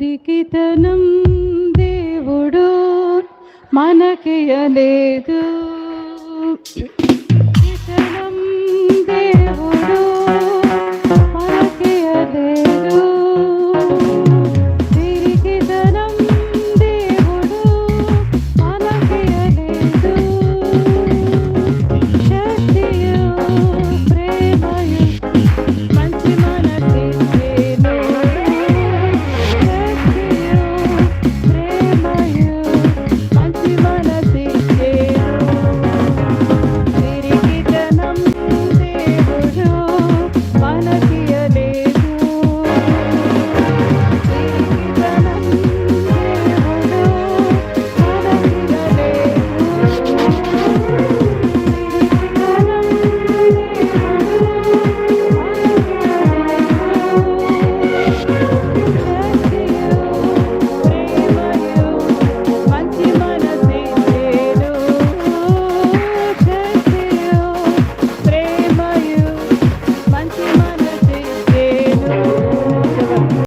పిరికితనం దేవుడు మనకి మనకియలేదు